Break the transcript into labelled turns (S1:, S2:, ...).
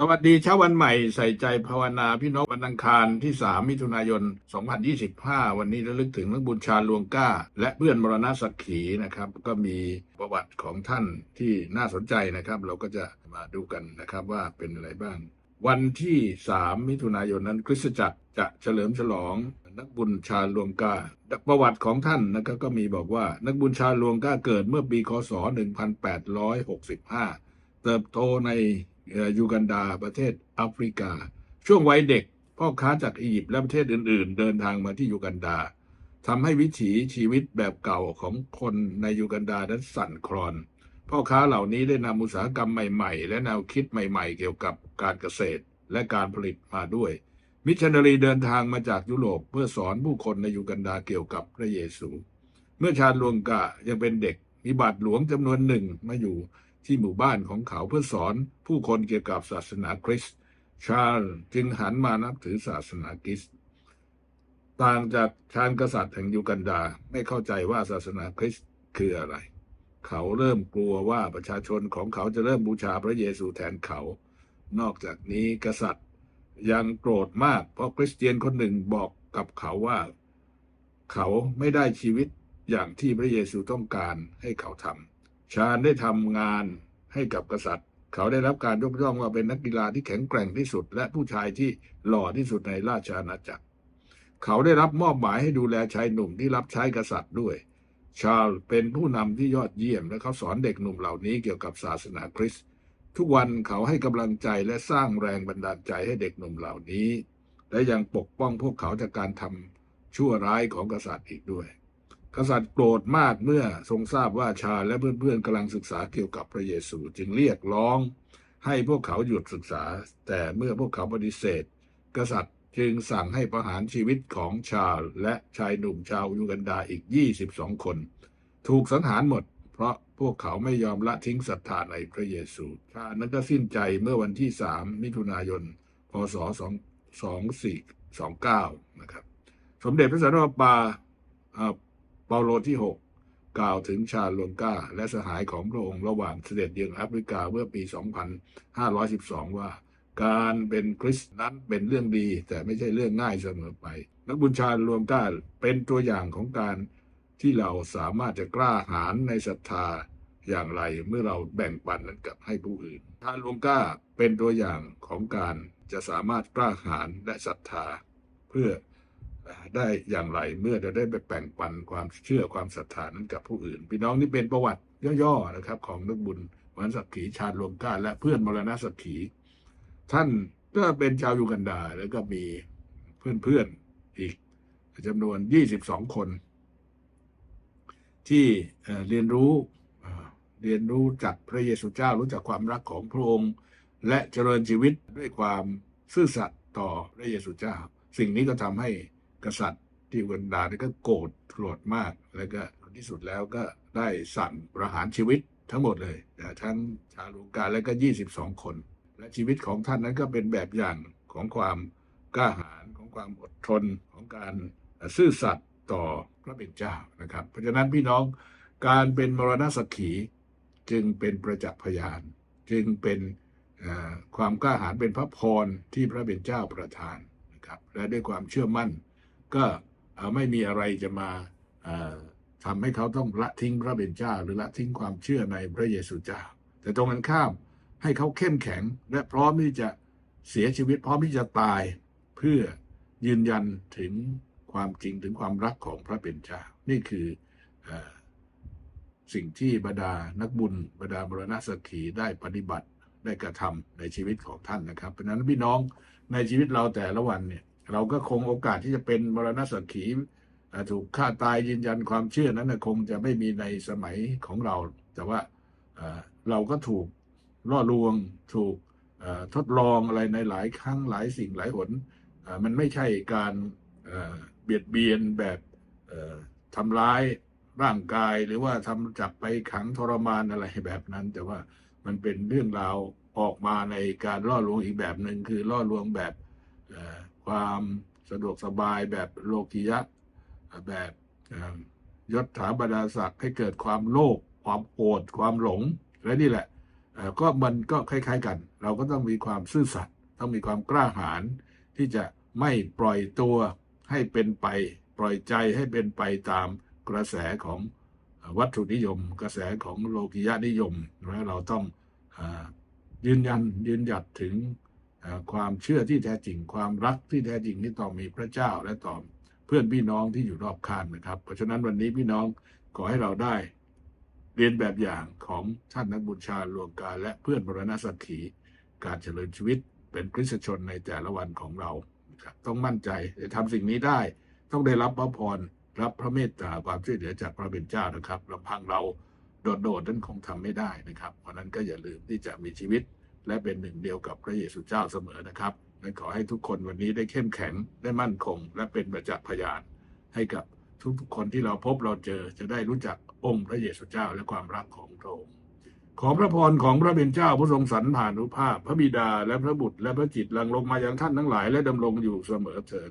S1: สวัสดีเช้าวันใหม่ใส่ใจภาวนาพี่น้องวันอังคารที่ 3 มิถุนายน 2025 วันนี้ระลึกถึงนักบุญชาลวงก้า และเพื่อนมรณะสักขีนะครับ ก็มีประวัติของท่านที่น่าสนใจนะครับ เราก็จะมาดูกันนะครับว่าเป็นอะไรบ้าง วันที่ 3 มิถุนายนนั้นคริสตจักรจะเฉลิมฉลองนักบุญชาลวงกา ประวัติของท่านนะครับก็มีบอกว่านักบุญชาลวงกาเกิดเมื่อปีคศ 1865 เติบโตใน ยูกันดาประเทศแอฟริกา ช่วงวัยเด็ก พ่อค้าจากอียิปต์และประเทศอื่น ๆ เดินทางมาที่ยูกันดาทำให้วิถีชีวิตแบบเก่าของคนในยูกันดานั้นสั่นคลอน พ่อค้าเหล่านี้ได้นำอุตสาหกรรมใหม่ ๆ และแนวคิดใหม่ ๆ เกี่ยวกับการเกษตรและการผลิตมาด้วย มิชชันนารีเดินทางมาจากยุโรปเพื่อสอนผู้คนในยูกันดาเกี่ยวกับพระเยซู เมื่อชาญลวงกายังเป็นเด็กมีบาทหลวงจำนวนหนึ่งมาอยู่ ที่หมู่บ้านของเขาเพื่อสอนผู้คนเกี่ยวกับศาสนาคริสต์ชาญจึงหันมานับถือศาสนาคริสต์ต่างจากชาญกษัตริย์แห่งยูกันดาไม่เข้าใจว่าศาสนาคริสต์คืออะไร เขาเริ่มกลัวว่าประชาชนของเขาจะเริ่มบูชาพระเยซูแทนเขา นอกจากนี้กษัตริย์ยังโกรธมากเพราะคริสเตียนคนหนึ่งบอกกับเขาว่า เขาไม่ได้ชีวิตอย่างที่พระเยซูต้องการให้เขาทำ ชาญได้ทำงานให้กับกษัตริย์ เขาได้รับการยกย่องว่าเป็นนักกีฬาที่แข็งแกร่งที่สุด และผู้ชายที่หล่อที่สุดในราชอาณาจักร เขาได้รับมอบหมายให้ดูแลชายหนุ่มที่รับใช้กษัตริย์ด้วย ชาลเป็นผู้นำที่ยอดเยี่ยม และเขาสอนเด็กหนุ่มเหล่านี้เกี่ยวกับศาสนาคริสต์ทุกวันเขาให้กำลังใจและสร้างแรงบันดาลใจให้เด็กหนุ่มเหล่านี้ และยังปกป้องพวกเขาจากการทำชั่วร้ายของกษัตริย์อีกด้วย กษัตริย์โกรธมากเมื่อทรงทราบว่าชาและเพื่อนๆกำลังศึกษาเกี่ยวกับพระเยซู จึงเรียกร้องให้พวกเขาหยุดศึกษา แต่เมื่อพวกเขาปฏิเสธ กษัตริย์จึงสั่งให้ประหารชีวิตของชาลและชายหนุ่มชาวยูกันดาอีก 22 คน ถูกสังหารหมด เพราะพวกเขาไม่ยอมละทิ้งศรัทธาในพระเยซูชานั้นก็สิ้นใจเมื่อวันที่ 3 มิถุนายน พศ 2429 นะครับ สมเด็จพระสันตะปาอ่า เปาโลที่ 6 กล่าวถึงชาลวงกาและสหายของพระองค์ระหว่างเสด็จเยือนแอฟริกาเมื่อปี 2512 ว่า การเป็นคริสต์นั้นเป็นเรื่องดี แต่ไม่ใช่เรื่องง่ายเสมอไป นักบุญชาลวงกาเป็นตัวอย่างของการที่เราสามารถจะกล้าหาญในศรัทธาอย่างไรเมื่อเราแบ่งปันนั้นกับให้ผู้อื่นชาลวงกาเป็นตัวอย่างของการจะสามารถกล้าหาญและศรัทธา เพื่อ ได้อย่างไรเมื่อจะได้ไปแบ่งปันความเชื่อความศรัทธานั้นกับผู้อื่น พี่น้องนี่เป็นประวัติย่อๆนะครับ ของนักบุญวันสักขีชาญรวมก้าและเพื่อนมรณะสักขีท่านก็เป็นชาวยูกันดาแล้วก็มีเพื่อนๆอีกจำนวน 22 คน ที่เเรียนรู้เอ่อเรียนรู้จากพระเยซูเจ้ารู้จักความรักของพระองค์ และเจริญชีวิตด้วยความซื่อสัตย์ต่อพระเยซูเจ้า สิ่งนี้ก็ทำให้ กษัตริย์ที่ยูกันดาเนี่ยก็โกรธโกรธมาก แล้วก็ที่สุดแล้วก็ได้สั่งประหารชีวิตทั้งหมดเลยนะทั้งชาลูกาและก็ 22 คน และชีวิตของท่านนั้นก็เป็นแบบอย่างของความกล้าหาญของความอดทนของการซื่อสัตย์ต่อพระเป็นเจ้านะครับ เพราะฉะนั้นพี่น้องการเป็นมรณสักขีจึงเป็นประจักษ์พยาน จึงเป็นความกล้าหาญเป็นพระพรที่พระเป็นเจ้าประทานนะครับและด้วยความเชื่อมั่น ก็ไม่มีอะไรจะมาทำให้เขาต้องละทิ้งพระเป็นเจ้าหรือละทิ้งความเชื่อในพระเยซูเจ้า แต่ตรงกันข้ามให้เขาเข้มแข็งและพร้อมที่จะเสียชีวิตพร้อมที่จะตายเพื่อยืนยันถึงความจริงถึงความรักของพระเป็นเจ้า นี่คืออสิ่งที่บรรดานักบุญบรรดาบรณสักขีได้ปฏิบัติได้กระทำในชีวิตของท่านนะครับ เพราะนั้นพี่น้องในชีวิตเราแต่ละวันเนี่ย เราก็คงโอกาสที่จะเป็นมรณสักขีถูกฆ่าตายยืนยันความเชื่อนั้นคงจะไม่มีในสมัยของเรา แต่ว่าเราก็ถูกล่อลวงถูกทดลองอะไรในหลายครั้งหลายสิ่งหลายหนมันไม่ใช่การเบียดเบียนแบบทำร้ายร่างกายหรือว่าทำจับไปขังทรมานอะไรแบบนั้น แต่ว่ามันเป็นเรื่องราวออกมาในการล่อลวงอีกแบบหนึ่งคือล่อลวงแบบ ความสะดวกสบายแบบโลกิยะ แบบยศถาบรรดาศักดิ์ให้เกิดความโลภความโกรธความหลง และนี่แหละก็มันก็คล้าย ๆกัน เราก็ต้องมีความซื่อสัตย์ต้องมีความกล้าหาญที่จะไม่ปล่อยตัวให้เป็นไป ปล่อยใจให้เป็นไปตามกระแสของวัตถุนิยม กระแสของโลกิยะนิยมนะเราต้องอยืนยันยืนหยัดถึง ความเชื่อที่แท้จริง ความรักที่แท้จริงที่ต่อมีพระเจ้าและต่อเพื่อนพี่น้องที่อยู่รอบข้างนะครับ เพราะฉะนั้นวันนี้พี่น้องขอให้เราได้เรียนแบบอย่างของท่านนักบุญชาลวงการและเพื่อนบรณสักขี การเจริญชีวิตเป็นคริสตชนในแต่ละวันของเรา ต้องมั่นใจจะทำสิ่งนี้ได้ ต้องได้รับพระพรรับพระเมตตาความช่วยเหลือจากพระเป็นเจ้านะครับลำพังเราโดดๆนั้นคงทำไม่ได้นะครับ เพราะนั้นก็อย่าลืมที่จะมีชีวิต และเป็นหนึ่งเดียวกับพระเยซูเจ้าเสมอนะครับและขอให้ทุกคนวันนี้ได้เข้มแข็งได้มั่นคง และเป็นประจักษ์พยาน ให้กับทุกๆคนที่เราพบเราเจอจะได้รู้จักองค์พระเยซูเจ้าและความรักของพระองค์ขอพระพรของพระเป็นเจ้าผู้ทรงสรรผ่านุภาพ พระบิดาและพระบุตรและพระจิตลังลงมายังท่านทั้งหลายและดำรงอยู่เสมอเถิด